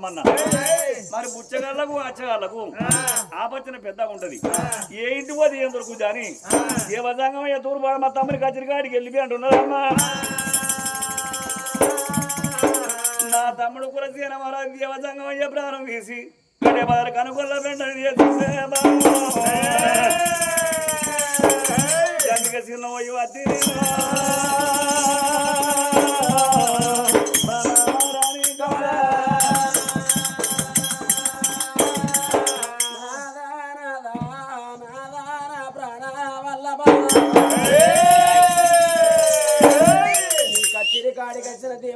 నీ దేశం వెళ్ళిపోమన్నా మరి బుచ్చగాళ్ళకు అచ్చగాళ్ళకు ఆపచ్చిన పెద్దగా ఉంటది. ఏ ఇంటి పోతే ఏం దొరుకుతుంది అని? దేవజంగం అయ్యే తూరు పాడ మా తమ్ముని కత్తిరి కాడికి వెళ్ళిపోయి అంటున్నారమ్మా. నా తమ్ముడు కులసీన మహారాజు దేవజంగం అయ్యే ప్రారంభం వేసి కడే బాధ కనుగొల్ల వెంటనే చేసిందే జంగిక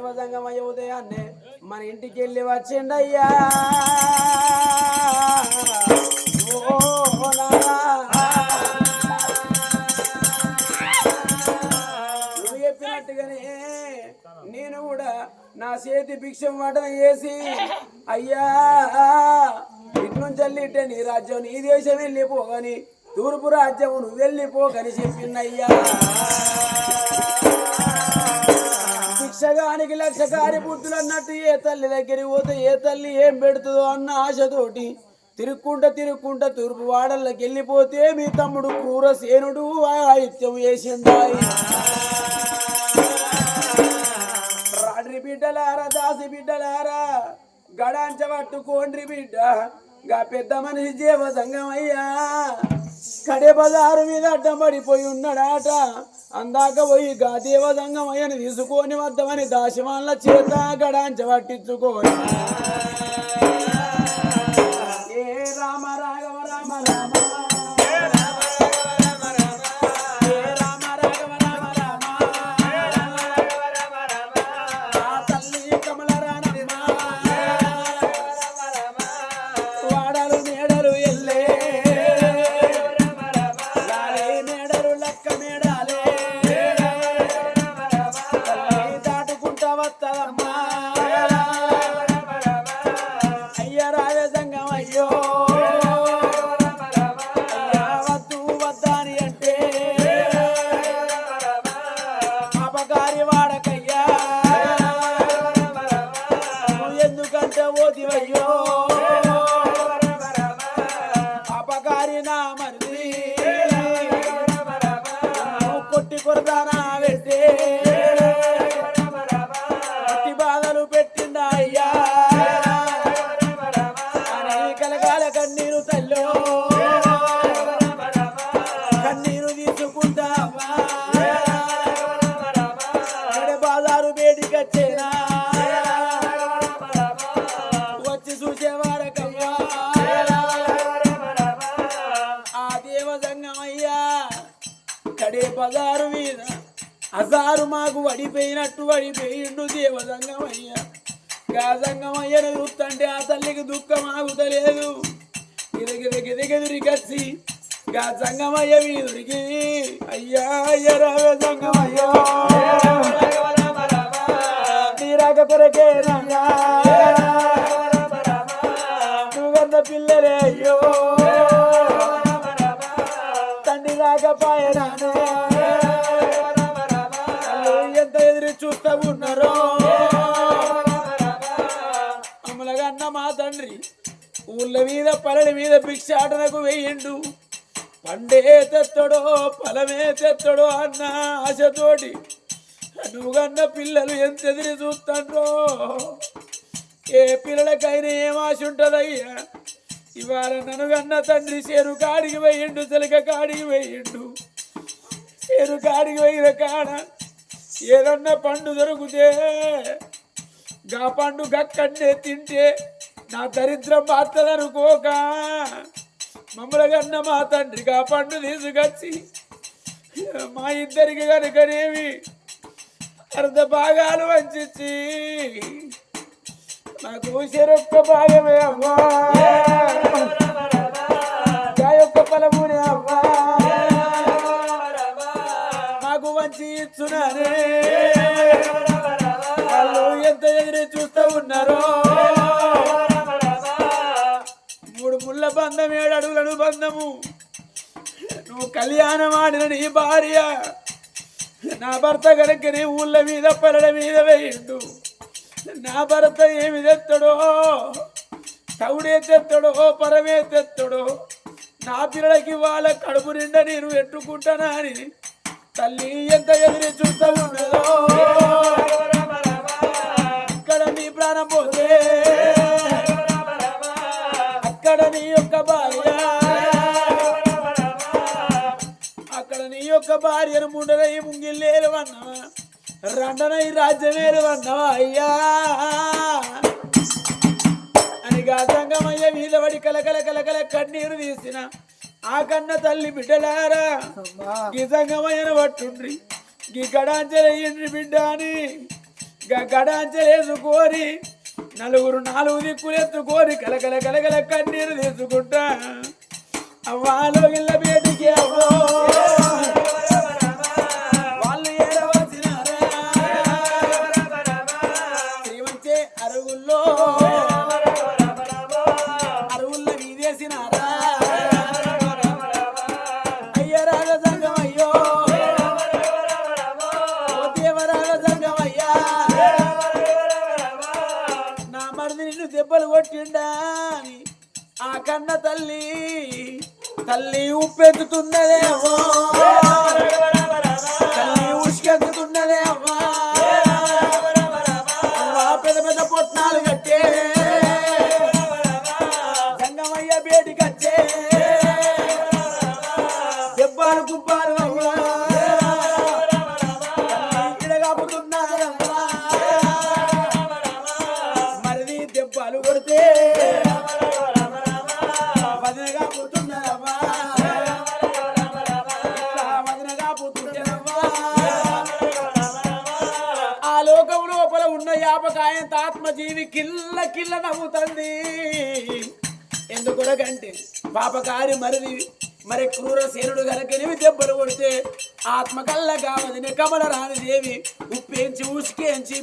కాడికి వచ్చిన ఉదయాన్నే మన ఇంటికి వెళ్ళి వచ్చిండయ్యా ఓ నువ్వు చెప్పినట్టుగానే నేను కూడా నా చేతి భిక్షం వడన చేసి అయ్యా ఇటు నుంచి నీ రాజ్యం నీ దేశం వెళ్ళిపోగని తూర్పు రాజ్యం నువ్వు వెళ్ళిపోగని చెప్పిందయ్యా లక్షగానికి లక్ష బుద్ధులు అన్నట్టు ఏ తల్లి దగ్గరికి పోతే ఏ తల్లి ఏం పెడుతుందో అన్న ఆశతోటి తిరుక్కుంట తిరుక్కుంట తూర్పు వాడల్లోకి వెళ్ళిపోతే మీ తమ్ముడు క్రూర సేనుడు ఆయుత్యం వేసిందాయి. రాడ్రి బిడ్డలారా దాసి బిడ్డలారా గడాంచ పట్టుకోండ్రి బిడ్డ గా పెద్ద మనిషి జీవ సంగమయ్యా కడే బజారు మీద అడ్డం పడిపోయి ఉన్నాడాట. అందాక పోయి గా దేవ తీసుకొని వద్దామని దాశమాన్ల చేత గడాంచ పట్టించుకొని ఏ రామ బాజారు వచ్చి చూసేవారకయ్యా ఆ దేవ సంగమయ్యా కడే బజారు మీద అజారు మాకు వడిపోయినట్టు వడిపోయిండు దేవ సంగమయ్యా గా సంగమయ్యను చూస్తుంటే ఆ తల్లికి దుఃఖం ఆగుతలేదు గిరిగిరిగిరిగిరిగచ్చి గా సంగమయ్య వీధుడికి అయ్యా అయ్య రావే కొరకే రంగా? నువ్వన్న పిల్లలే అయ్యో? తండ్రి రాకపోయినానే? ఎంత ఎదురు చూస్తూ ఉన్నారో? అమ్మలగన్న మా తండ్రి ఊళ్ళ మీద పల్లెల మీద భిక్షాటనకు వెయ్యిండు పండే తెత్తడో ఫలమే తెత్తడో అన్న ఆశతోటి నువ్వన్న పిల్లలు ఎంత ఎదిరి చూస్తాండ్రో ఏ పిల్లలకైనా ఏం ఆశ ఉంటుందయ్యా? ఇవాళ నన్ను తండ్రి చేరు కాడికి పోయిండు చిలక కాడికి పోయిండు. చేరు కాడికి పోయిన కాడ ఏదన్నా పండు దొరికితే గా పండు గక్కడే తింటే నా దరిద్రం బాత్తదనుకోక మమ్మలగన్న మా తండ్రి గా పండు తీసుకొచ్చి మా ఇద్దరికి కనుకనేవి అర్ధ భాగాలు వంచి నాకు చెరొక్క భాగమే అవ్వా. గా యొక్క ఫలమునే అవ్వా. మాకు మంచి ఇచ్చునరే వాళ్ళు ఎంత ఎదురు చూస్తూ ఉన్నారో. బంధం ఏడు అడుగులను బంధము. నువ్వు కళ్యాణం ఆడిన నీ భార్య. నా భర్త గడకని ఊళ్ళ మీద పల్లెల మీద వేయండు. నా భర్త ఏమి తెత్తడో? తవుడే తెత్తడో? పరమే తెత్తడో? నా పిల్లలకి వాళ్ళ కడుపు నిండా నేను పెట్టుకుంటానా అని తల్లి ఎంత ఎదిరి చూస్తా ఉన్నదో ఇక్కడ నీ ప్రాణం పోతే అక్కడ నీ యొక్క భార్య యొక్క భార్యను ముండరై ముంగిల్లేరు అన్నవా? రండనై రాజ్యమేరు అన్నవా? అయ్యా! అని గాతంగమయ్య పడి కలకల కలకల కన్నీరు తీసిన ఆ కన్న తల్లి బిడ్డలారా ఈ సంగమయ్యను పట్టుండ్రి ఈ గడాంచలేయండి బిడ్డ అని గ- గడాంచలేసుకోరి నలుగురు నాలుగు దిక్కులు ఎత్తుకోరి కలకల కలకల కన్నీరు తీసుకుంటా. అవ్వాలో ఇళ్ళ బేటికి అవ్వో! కన్న తల్లి తల్లి ఉప్పెక్కుతున్నదేమో తల్లి ఉష్కెక్కుతున్నదేమో మరి మరిది మరి క్రూర సేనుడు గనకనివి దెబ్బలు కొడితే ఆత్మ కళ్ళ కావదిని కమల రాని దేవి ఉప్పేంచి ఉసుకేంచి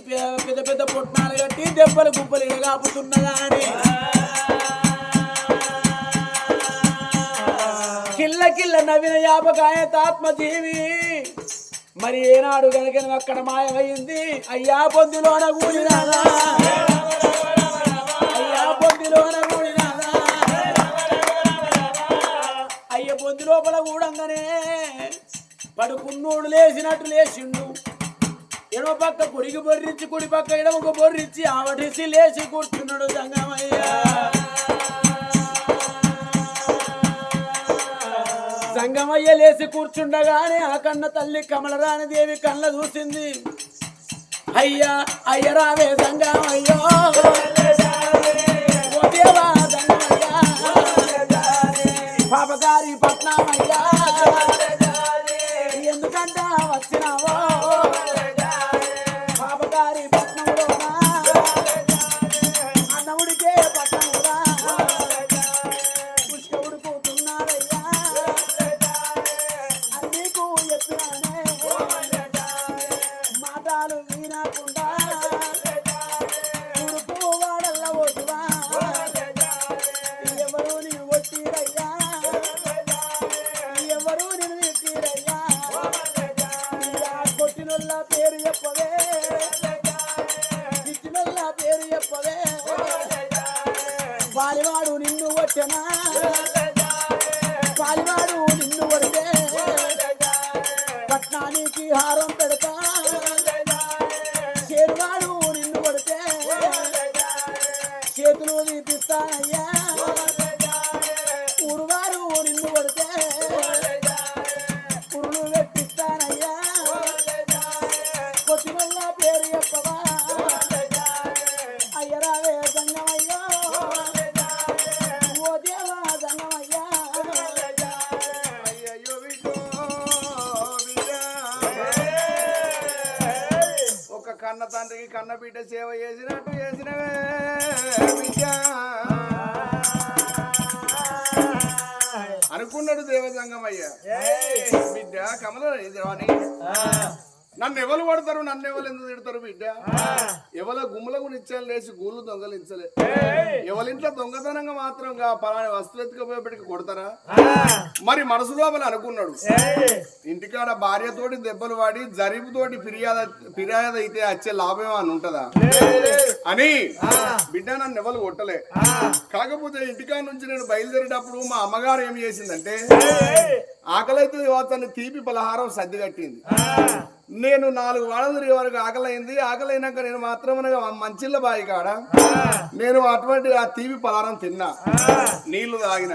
పెద్ద పెద్ద పొట్నాలు కట్టి దెబ్బలు గుబ్బలు ఇడగాపుతున్నదా అని కిల్ల కిల్ల నవ్విన యాపకాయ ఆత్మజీవి. మరి ఏనాడు గనక అక్కడ మాయమైంది అయ్యా పొందిలోన కూడినాదా అయ్యా పొందిలోన కూడి అయ్య లోపల కూడంగానే పడుకున్నోడు లేచినట్టు లేచిండు. ఎడమ పక్క కుడికి బొర్రించి కుడి పక్క ఎడమకు బొర్రించి ఆవటిసి లేచి కూర్చున్నాడు సంగమయ్య. సంగమయ్య లేచి కూర్చుండగానే ఆ కన్న తల్లి కమలరాని దేవి కళ్ళ చూసింది. అయ్యా అయ్యరావే సంగమయ్యో. దేవా సంగమయ్యా. పాపగారి పట్నామయ్యా. బిడ్డ సేవ చేసినట్టు చేసినవే బిడ్డ. అనుకున్నాడు దేవసంగమయ్య బిడ్డ కమల నన్ను ఎవరు కొడతారు నన్ను ఎవరు ఎందుకు తిడతారు బిడ్డ? ఎవరో గుమ్మలకు నిత్యాలు లేచి గూళ్ళు దొంగలించలే. ఎవరింట్లో దొంగతనంగా మాత్రం పలాని వస్తువు ఎత్తుకపోయేపటికి కొడతారా? మరి మనసు లోపల అనుకున్నాడు. ఇంటికాడ భార్యతోటి దెబ్బలు వాడి జరీబుతోటి ఫిర్యాదు ఫిర్యాదు అయితే వచ్చే లాభం అని ఉంటదా? అని బిడ్డ నన్ను ఎవరు కొట్టలే. కాకపోతే ఇంటికాడ నుంచి నేను బయలుదేరేటప్పుడు మా అమ్మగారు ఏం చేసిందంటే ఆకలైతే అతన్ని తీపి పలహారం సర్ది కట్టింది. నేను నాలుగు వాడలు తిరిగే వరకు ఆకలైంది. ఆకలైనాక నేను మాత్రం మంచిళ్ళ బాయి కాడ నేను అటువంటి ఆ తీపి పలారం తిన్నా. నీళ్ళు తాగిన.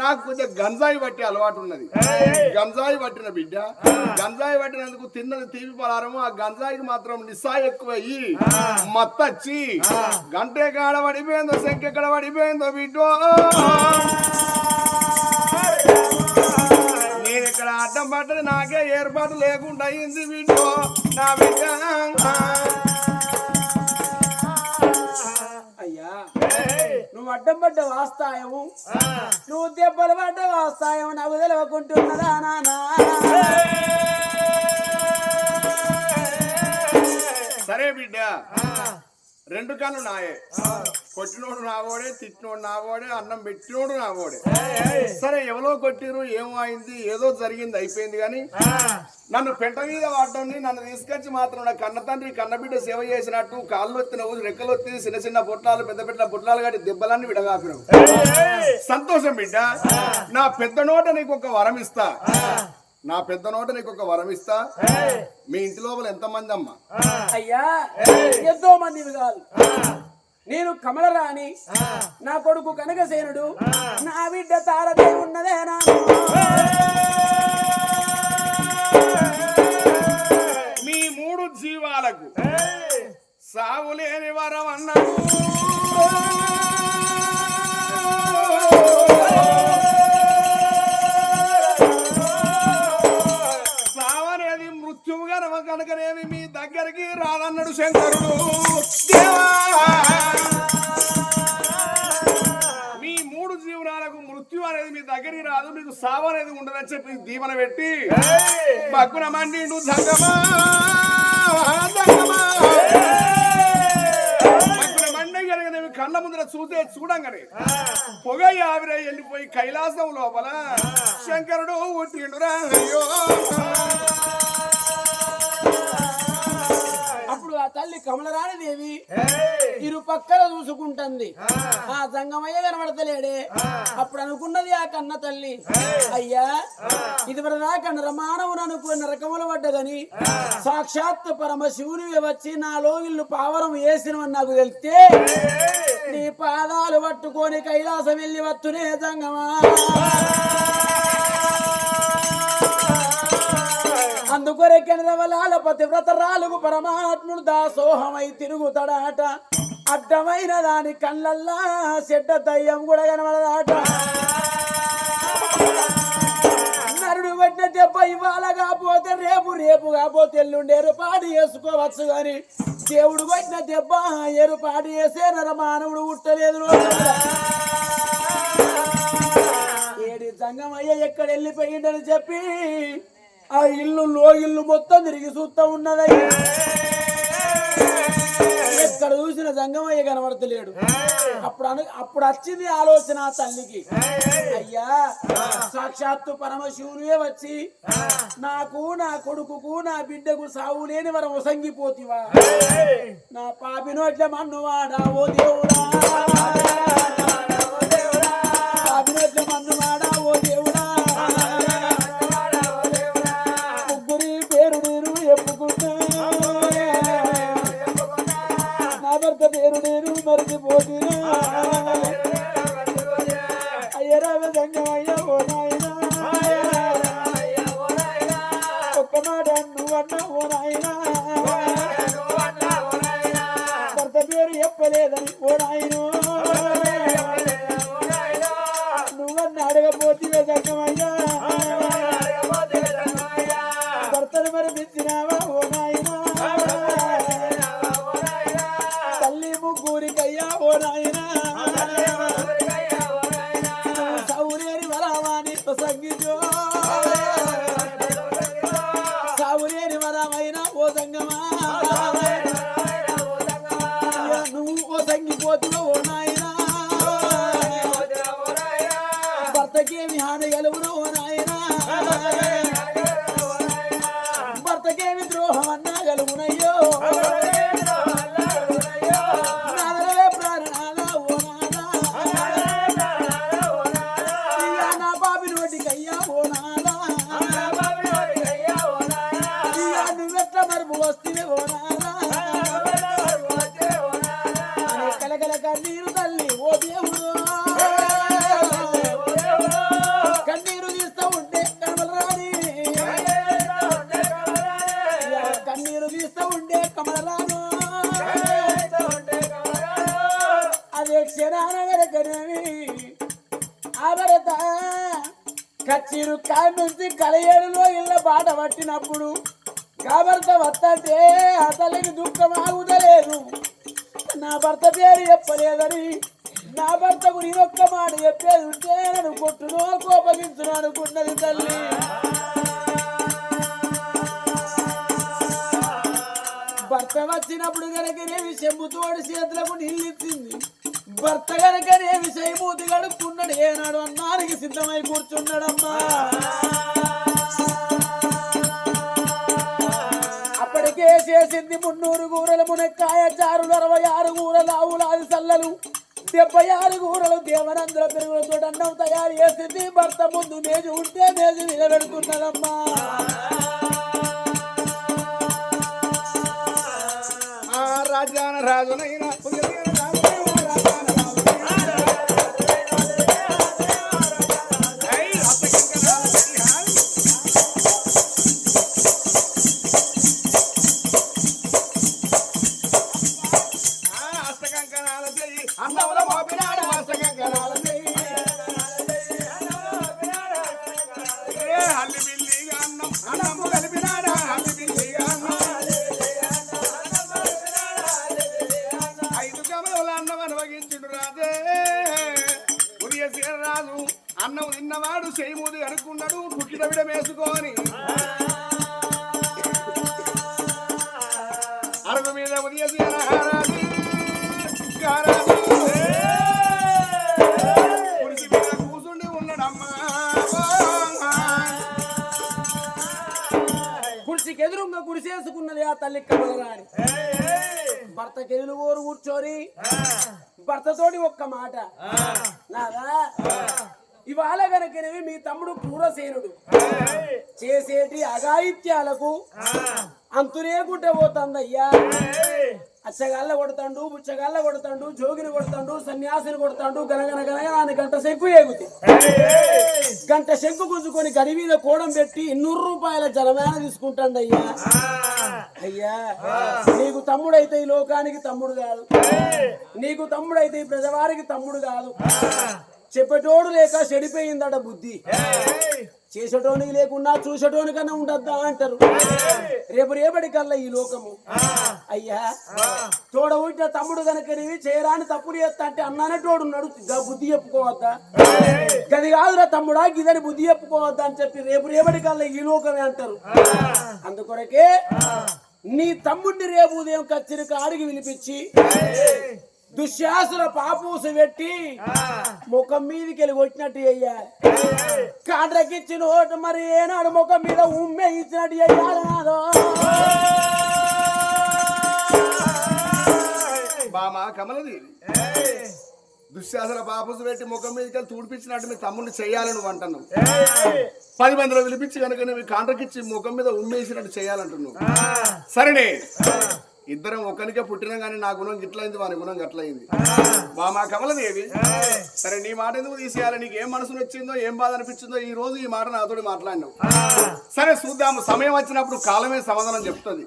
నాకు కొంచెం గంజాయి పట్టి అలవాటు ఉన్నది. గంజాయి పట్టిన బిడ్డ గంజాయి పట్టినందుకు తిన్నది తీపి పలారము ఆ గంజాయికి మాత్రం నిస్సా ఎక్కువయ్యి మత్తచ్చి. గంటే కాడ పడిపోయిందో శంఖ ఎక్కడ పడిపోయిందో బిడ్డో. నేను ఇక్కడ అడ్డం పడ్డది నాకే ఏర్పాటు లేకుండా అయింది బిడ్డో నా బిడ్డ. అయ్యా నువ్వు అడ్డం పడ్డ వాస్తాయము నువ్వు దెబ్బలు పడ్డ వాస్తాయం నాకు తెలవకుంటున్నదా నానా? సరే బిడ్డ. రెండు కళ్ళు నాయే. కొట్టినోడు నావోడే తిట్టినోడు నావోడే అన్నం పెట్టినోడు నావోడే. సరే ఎవరో కొట్టిరు ఏమో అయింది ఏదో జరిగింది అయిపోయింది కానీ నన్ను పెంట మీద వాడటం నన్ను తీసుకొచ్చి మాత్రం నా కన్న తండ్రి కన్నబిడ్డ సేవ చేసినట్టు కాళ్ళు ఎత్తిన ఊరు రెక్కలు ఎత్తి చిన్న చిన్న పొట్లాలు పెద్ద పెద్ద పొట్లాలు కట్టి దెబ్బలన్నీ విడగాపినావు. సంతోషం బిడ్డ. నా పెద్ద నోట నీకు ఒక వరం ఇస్తా. నా పెద్ద నోట నీకు ఒక వరం ఇస్తా. మీ ఇంటి లోపల ఎంతమంది అమ్మా అయ్యా ఎంతో మందివి కాదు నేను కమలరాణి నా కొడుకు కనకసేనుడు నా బిడ్డ తారదే ఉన్నదే నా మీ మూడు జీవాలకు సావు లేని వరం అన్నాడు మీ దగ్గరికి రాదన్నాడు శంకరుడు. మీ మూడు జీవనాలకు మృత్యు అనేది మీ దగ్గరికి రాదు మీకు సావు అనేది ఉండదని చెప్పి దీవెన పెట్టి బగ్గున మండిండు సంగమా సంగమా కళ్ళ ముందర చూసే చూడంగానే పొగ ఆవిరై వెళ్ళిపోయి కైలాసం లోపల శంకరుడు పుట్టిండురా. అయ్యో! అప్పుడు ఆ తల్లి కమలరాణి దేవి ఇరు పక్కల చూసుకుంటుంది. ఆ. సంగమయ్య కనబడతలేడే. అప్పుడు అనుకున్నది ఆ కన్న తల్లి. అయ్యా! ఇది దాకా నరమానవును అనుకున్న రకములు పడ్డదని సాక్షాత్ పరమశివుని వచ్చి నా లోగిళ్ళు పావరం వేసినవని నాకు తెలిస్తే నీ పాదాలు పట్టుకొని కైలాసం వెళ్ళి వత్తునే సంగమా. అందుకొరెక్కిన పతివ్రత రాలుగు పరమాత్ముడు దాసోహమై తిరుగుతాడాట. అడ్డమైన దాని కళ్ళల్లా చెడ్డ దయ్యం కూడా కనబడదాట. నరుడు పట్టిన దెబ్బ ఇవాళ కాపోతే రేపు రేపు కాపోతే ఎల్లుండి ఎరుపాటు చేసుకోవచ్చు గాని దేవుడు పట్టిన దెబ్బ ఎరుపాటు చేసే నరమానవుడు ఉట్టలేదు ఏడి సంగమయ్య ఎక్కడ వెళ్ళిపోయిండని చెప్పి ఆ ఇల్లు లోగిల్లు ఇల్లు మొత్తం తిరిగి చూస్తా ఉన్నదయ్యా. ఎక్కడ చూసిన సంగమయ్య కనబడతలేడు. అప్పుడు అను అప్పుడు వచ్చింది ఆలోచన తల్లికి. అయ్యా సాక్షాత్తు పరమశివునివే వచ్చి నాకు నా కొడుకుకు నా బిడ్డకు సావు లేని వరం ఒసంగిపోతివా నా పాపినో నోట్ల మన్నువాడా ఓ దేవుడా. పాపినో నోట్ల మన్నువాడా ఓ అదే క్షణాన వెనకనేవి ఆభరత కచ్చిరు కాయ కలయేడులో ఇళ్ళ బాట పట్టినప్పుడు కాబర్త వస్తే అతలికి దుఃఖం ఆగుతలేదు నా భర్త పేరు చెప్పలేదని నా భర్తకు నేనొక్క మాట చెప్పేది ఉంటే నన్ను కొట్టునో కోపగించును అనుకున్నది తల్లి. భర్త వచ్చినప్పుడు గనకనేమి చెంబుతోడు చేతులకు నీళ్ళిచ్చింది భర్త గనకనేమి చేయమూతి గడుక్కున్నాడు ఏనాడు అన్నానికి సిద్ధమై కూర్చున్నాడమ్మా. అప్పటికే చేసింది మున్నూరు కూరలు మునక్కాయ చారులు అరవై ఆరు కూరలు ఆవులాది సల్లలు డెబ్బై ఆరు కూరలు దేవనందుల పెరుగులతో అన్నం తయారు చేసింది. భర్త ముందు మేజు ఉంటే మేజు నిలబెడుతున్నదమ్మా ఆ రాజునైనా, కుర్చీకి ఎదురుగా కుడిసేసుకున్నది ఆ తల్లి కమలరాణి. భర్త కెదులు ఊరు కూర్చొని భర్తతోటి ఒక్క మాట. నాదా? ఇవాళ గనకనేవి మీ తమ్ముడు క్రూరసేనుడు చేసేటి అఘాయిత్యాలకు అంతునేకుంటే పోతుందయ్యా. అచ్చగాళ్ళ కొడతాడు బుచ్చగాళ్ళ కొడతాడు జోగిని కొడతాండు సన్యాసిని కొడతాడు గనగన గనగన గంట శంకు ఏగుతి. గంట శంకు గుంజుకొని గడి మీద కోడం పెట్టి ఇన్నూరు రూపాయల జలమేన తీసుకుంటాడు అయ్యా అయ్యా నీకు తమ్ముడైతే ఈ లోకానికి తమ్ముడు కాదు. నీకు తమ్ముడైతే ఈ ప్రజవారికి తమ్ముడు కాదు. చెప్పేటోడు లేక చెడిపోయిందట బుద్ధి. చేసేటోనికి లేకున్నా చూసేటోనికన్నా ఉండద్దా అంటారు. రేపు రేపటి కల్లా ఈ లోకము. అయ్యా తోడ ఉంటే తమ్ముడు కనుక నీవి చేయరాని తప్పుడు చేస్తా అంటే అన్నానటోడు ఉన్నాడు. గా బుద్ధి చెప్పుకోవద్దా? గది కాదురా తమ్ముడా గిదని బుద్ధి చెప్పుకోవద్దా అని చెప్పి రేపు రేపటి కల్లా ఈ లోకమే అంటారు. అందుకొరకే నీ తమ్ముడిని రేపు ఉదయం కచ్చిరి కాడికి వినిపించి దుశ్శాసుల పాపూస పెట్టి ముఖం మీదకి వెళ్ళి కొట్టినట్టు చెయ్యాలి కాండ్రకిచ్చిన ఓటు మరి ఏనాడు ముఖం మీద ఉమ్మే ఇచ్చినట్టు చెయ్యాలి నాదో. బామా కమలది. దుశ్శాసన పాపసు పెట్టి ముఖం మీదకి వెళ్ళి తూడిపించినట్టు మీ తమ్ముడిని చెయ్యాలని నువ్వు అంటున్నావు. పది మందిలో పిలిపించి కనుక నువ్వు కాంట్రకిచ్చి ముఖం మీద ఉమ్మేసినట్టు చేయాలంటున్నావు సరేనే? ఇద్దరం ఒకరికే పుట్టినా కానీ నా గుణం గిట్లయింది వాని గుణం గట్లయింది. మా కమలదేవి సరే నీ మాట ఎందుకు తీసేయాలి? నీకు ఏం మనసు వచ్చిందో ఏం బాధ అనిపించిందో ఈ రోజు ఈ మాట నాతోటి మాట్లాడినావు. సరే చూద్దాము. సమయం వచ్చినప్పుడు కాలమే సమాధానం చెప్తుంది.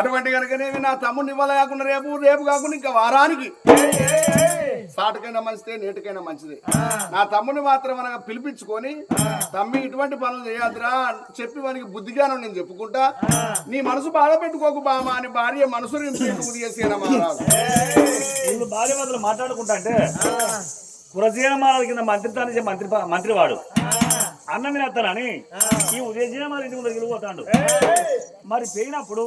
అటువంటి కనుకనేవి నా తమ్ముడిని ఇవ్వాలి కాకుండా రేపు రేపు కాకుండా ఇంకా వారానికి. సాటుకైనా మంచిదే నేటికైనా మంచిదే. నా తమ్ముని మాత్రం మనం పిలిపించుకొని తమ్మి ఇటువంటి పనులు చేయద్దురా అని చెప్పి వానికి బుద్ధిగానం నేను చెప్పుకుంటా. నీ మనసు బాధ పెట్టుకోకు బామ అని భార్య మనసుని చేసేనా మహారాజు వీళ్ళు భార్య భర్తలు మాట్లాడుకుంటా అంటే కురసేన మాల కింద మంత్రితాన్ని మంత్రి మంత్రివాడు. అన్నం తినేస్తానని ఈ ఉదయం మరి ఇంటి ముందరికి వెళ్ళిపోతాడు. మరి పోయినప్పుడు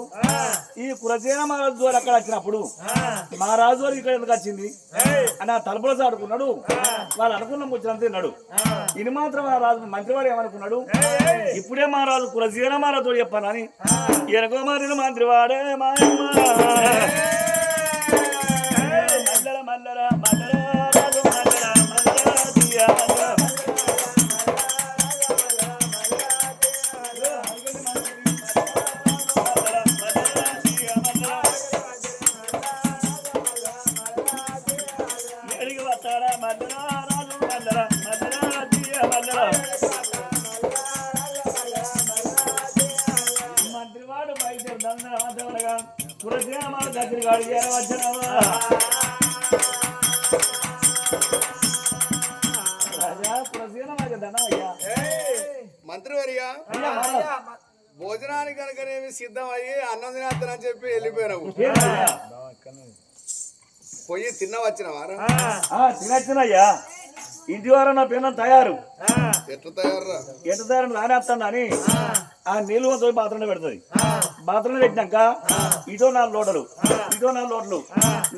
ఈ కురసేన మహారాజు ద్వారా అక్కడ వచ్చినప్పుడు మహారాజు వారు ఇక్కడ ఎందుకు వచ్చింది? అని ఆ తలుపుల చాడుకున్నాడు వాళ్ళు అనుకున్న ముచ్చడం తిన్నాడు. ఇది మాత్రం ఆ రాజు మంత్రివాడు ఏమనుకున్నాడు? ఇప్పుడే మహారాజు కురసేన మహారాజు చెప్పానని ఎనకో మారిన మంత్రివాడే మాయమ్మ పోయి తిన్న వచ్చిన వారా ఆ, తినచ్చినయ్యా. ఇంటి వారు నా పిల్లలు తయారు. ఎట్లా తయారురా? ఎంత తయారు రానేస్తాను అని ఆ. నీళ్ళు కొంచెం బాత్రూంలో పెడుతుంది. బాత్రూంలో పెట్టినాక ఇటో నాలుగు లోటలు ఇటో నాలుగు లోటలు.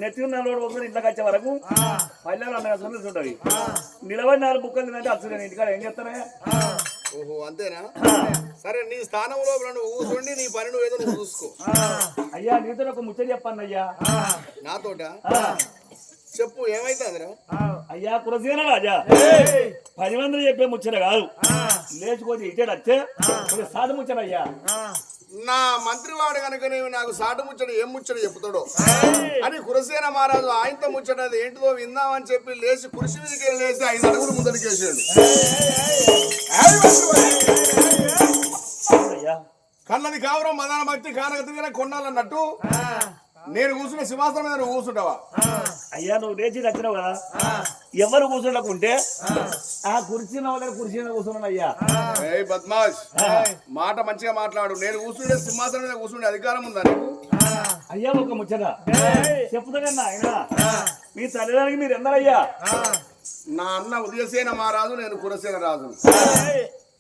నెత్తి నాలుగు లోటలు వస్తుంది ఇంట్లోకి వచ్చే వరకు పల్లెలు అన్న సమస్య ఉంటుంది నిలబడి నాలుగు బుక్కలు తినంటే అసలు ఇంటికాడ ఏం చేస్తానే? ఓహో అంతేనా? సరే నీ స్థానం లోపల నువ్వు కూర్చోండి నీ పని నువ్వు ఏదో నువ్వు చూసుకో. అయ్యా నీతో ఒక ముచ్చట చెప్పాను అయ్యా. నాతోట? చెప్పు ఏమైతుందిరా? అయ్యా కురసేన రాజా. పది మంది చెప్పే ముచ్చట కాదు. లేచుకొని ఇటే వచ్చే సాధు ముచ్చట అయ్యా. నా మంత్రివాడు కనుక నీవు నాకు సాటు ముచ్చట ఏం ముచ్చట చెప్తాడో? అని కురసేన మహారాజు ఆయనతో ముచ్చట అది ఏంటిదో విందామని చెప్పి లేచి కురిసి మీదకి లేచి ఐదు అడుగులు ముందరికి వేసాడు అయ్యా కన్నది కావరం మదాన భక్తి కానక తిరిగిన కొన్నాలన్నట్టు. నేను కూర్చున్న సింహాసనం మీద నువ్వు కూర్చుంటావా? అయ్యా నువ్వు లేచి వచ్చినావు కదా? ఎవరు కూర్చోలేకుంటే ఆ. కుర్చీన వాళ్ళ కుర్చీ కూర్చున్నాను అయ్యా. ఏయ్ బద్మాష్. మాట మంచిగా మాట్లాడు. నేను కూర్చుంటే సింహాసనం మీద కూర్చుంటే అధికారం ఉందా నీకు? అయ్యా ఒక ముచ్చట. చెప్తానన్నా ఆయన మీ తల్లిదండ్రులకి మీరు ఎందరయ్యా? నా అన్న ఉదయసేన మహారాజు నేను కురసేన రాజు.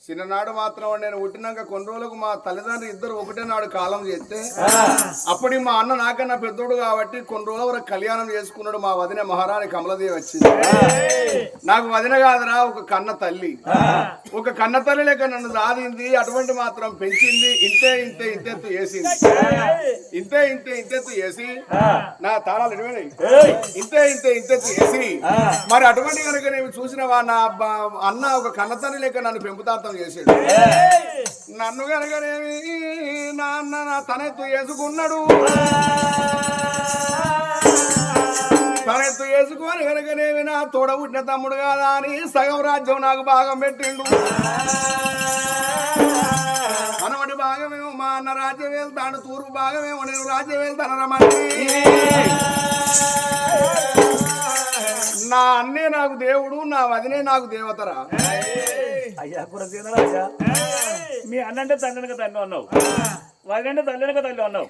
చిన్ననాడు మాత్రం నేను పుట్టినాక కొన్ని రోజులకు మా తల్లిదండ్రులు ఇద్దరు ఒకటే నాడు కాలం చేస్తే అప్పటి మా అన్న నాకన్నా పెద్దోడు కాబట్టి కొన్ని రోజుల వరకు కళ్యాణం చేసుకున్నాడు మా వదిన మహారాణి కమలదేవి వచ్చింది. నాకు వదిన కాదురా ఒక కన్న తల్లి. ఒక కన్న తల్లి లెక్క నన్ను సాధింది అటువంటి మాత్రం పెంచింది ఇంతే ఇంతే ఇంతెత్తు వేసింది ఇంతే ఇంతే ఇంతెత్తు వేసి నా తాళాలు ఏయ్! ఇంతే ఇంతే ఇంతెత్తు వేసి మరి అటువంటి కనుక నేను చూసినవా నా అన్న ఒక కన్నతల్లి లెక్క నన్ను పెంపుతార్థం చేసాడు నన్ను కనుకనేమి నాన్న నా తనెత్తు వేసుకున్నాడు తనెత్తు వేసుకొని కనుకనేమి నా తోడ పుట్టిన తమ్ముడు కాదా అని సగం రాజ్యం నాకు భాగం పెట్టిండు. మనవడి భాగమేమో మా అన్న రాజ్యం వెళ్తాడు తూర్పు భాగమేమో నేను రాజ్యం వెళ్తాను రమ్మని. నా అన్నే నాకు దేవుడు నా వదినే నాకు దేవతరా. అయ్యా కురసేన రాజా మీ అన్నంటే తండ్రినక తల్లి అన్నావు వాళ్ళంటే తల్లినక తల్లి అన్నావు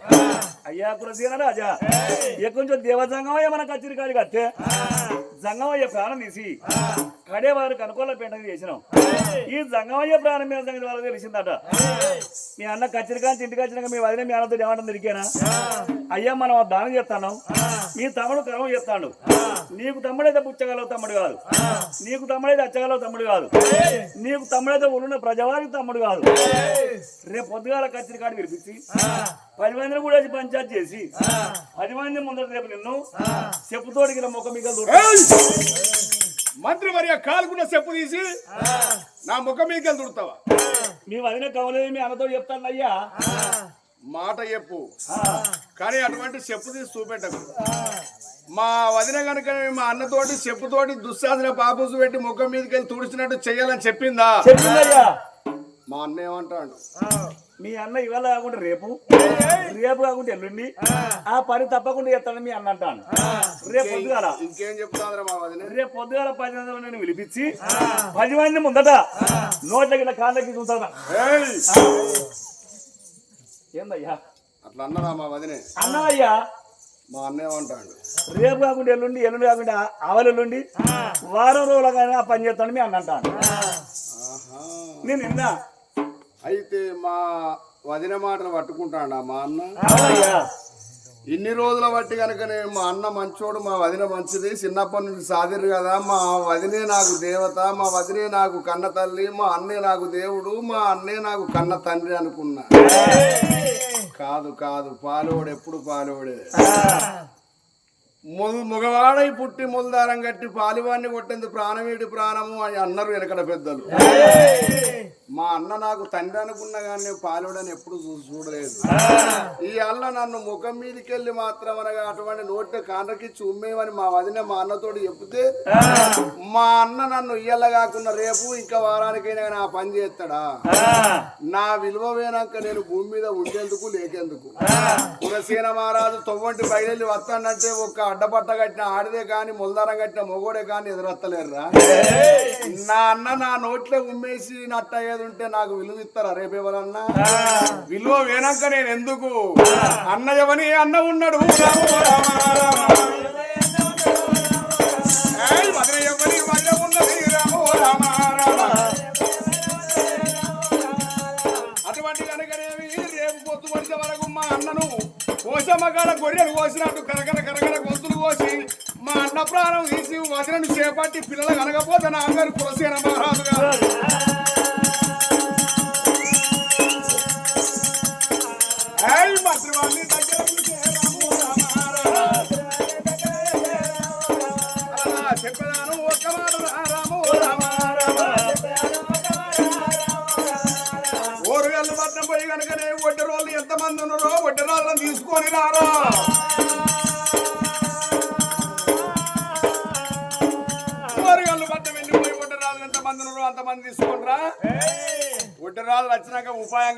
అయ్యా కురసేన రాజా ఎక్కువ దేవసంగమయ్య మన కచ్చిరి కాడికి వస్తే. సంగమయ్య ప్రాణం తీసి. కడే వారికి అనుకూల పెంటకు చేసినాం ఈ సంగమయ్య ప్రాణం మీద సంగతి వాళ్ళకి తెలిసిందట. మీ అన్న కచ్చిరి కాంచి ఇంటికి వచ్చినాక మీ వదిన మీ అన్నతో ఏమంటుంది తిరిగానా? అయ్యా మనం ఆ దానం చేస్తాను మీ తమ్ముడు కర్మ చేస్తాడు. నీకు తమ్ముడైతే పుచ్చగలవు తమ్ముడు కాదు. నీకు తమ్ముడైతే అచ్చగలవు తమ్ముడు కాదు. నీకు తమ్ముడైతే ఉన్న ప్రజవారికి తమ్ముడు కాదు. రేపు పొద్దుగాల కచ్చిరి కాడి వినిపించి పది మందిని కూడా పంచాయతీ చేసి పది మంది ముందర రేపు నిన్ను చెప్పుతోడికి ముఖం మీకు మంత్రి మరి కాలుకున్న చెప్పు తీసి నా ముఖం మీదకి దుడతావా? మీ వదిన కవలేదు మీ అన్నతో చెప్తాను అయ్యా మాట చెప్పు. కానీ అటువంటి చెప్పు తీసి చూపెట్టకు మా వదిన కనుక మా అన్నతోటి చెప్పుతోటి దుశ్శాసన పాపూసు పెట్టి ముఖం మీదకి వెళ్ళి తుడిచినట్టు చెయ్యాలని చెప్పిందా? మా అన్న ఏమంటాడు? మీ అన్న ఇవాళ కాకుండా రేపు? రేపు కాకుండా ఎల్లుండి? ఆ. పని తప్పకుండా చేస్తాను మీ అన్న అంటాను రేపు పొద్దుగాల? ఇంకేం వదిన? రేపు పొద్దుగాల పది మంది నేను పిలిపించి పది మంది ముందట నోట్లకి కాళ్ళకి చూస్తాను! ఏందయ్యా అట్లా అన్నదా మా వదినే? అన్నయ్యా. మా అన్న ఏమంటాడు? రేపు కాకుండా ఎల్లుండి ఎల్లుండి కాకుండా ఆవల ఎల్లుండి వారం రోజులుగానే ఆ పని చేస్తాను మీ అన్న అంటాను ఆహా. నేను నిన్నా అయితే మా వదిన మాటలు పట్టుకుంటాడా మా అన్న? ఇన్ని రోజుల బట్టి కనుక నేను మా అన్న మంచోడు మా వదిన మంచిది చిన్నప్పటి నుంచి సాదిరు కదా మా వదినే నాకు దేవత మా వదినే నాకు కన్న తల్లి మా అన్నే నాకు దేవుడు మా అన్నే నాకు కన్న తండ్రి అనుకున్నా. కాదు కాదు పాలోడు ఎప్పుడు పాలోడే. మగవాడై పుట్టి ముల్దారం కట్టి పాలివాన్ని కొట్టేందుకు ప్రాణమేటి ప్రాణము అని అన్నారు వెనకడ పెద్దలు. మా అన్న నాకు తండ్రి అనుకున్నా కానీ నేను ఎప్పుడు చూ- చూడలేదు. ఈ అల్ల నన్ను ముఖం మీదకి వెళ్ళి మాత్రం అనగా అటువంటి నోటి కాండ్రకిచ్చి ఉమ్మేమని మా వదిన మా అన్నతోటి చెప్తే మా అన్న నన్ను ఇయ్యల కాకుండా రేపు ఇంకా వారానికైనా నా పని చేస్తాడా నా విలువ వేనాక నేను భూమి మీద ఉండేందుకు లేకేందుకు కులసేన మహారాజు తొవ్వంటి బయలుదేరి వస్తానంటే ఒక అడ్డపట్ట కట్టిన ఆడిదే కాని ముల్దారం కట్టిన మొగోడే కాని ఎదురొత్తలేరురా నా అన్న నా నోట్లో ఉమ్మేసి నట్ట ఏది ఉంటే నాకు విలువ ఇస్తారా రేపు ఎవరన్నా విలువ వేనాక నేను ఎందుకు అన్న ఎవని అన్న ఉన్నాడు రామ రామ రామ. అన్నను కోసమ్మ గొర్రెలు కోసినట్టు కరకర కరకర గొంతులు కోసి మా అన్న ప్రాణం తీసి వదినను చేపట్టి పిల్లలు కనకపోతే నా అందరు కులసేన మహారాజు గారు. ఏయ్ మంత్రివాణ్ణి దగ్గర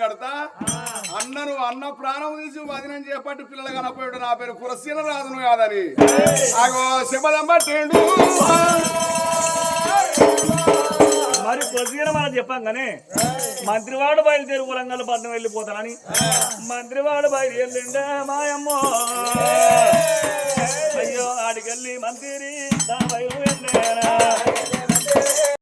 ఉపాయం కడతా? అన్నను అన్న ప్రాణం తీసి వదినం చేపట్టి పిల్లలు కనపోయాడు నా పేరు కురసీన రాజును కాదని. అగో శబదం మరి కొద్దిగా మనం చెప్పంగానే మంత్రివాడు బయలుదేరి వరంగల్ పట్నం వెళ్ళిపోతానని మంత్రివాడు బయలుదేరిండే మాయమ్మో. అయ్యో ఆడికెళ్ళి మంత్రి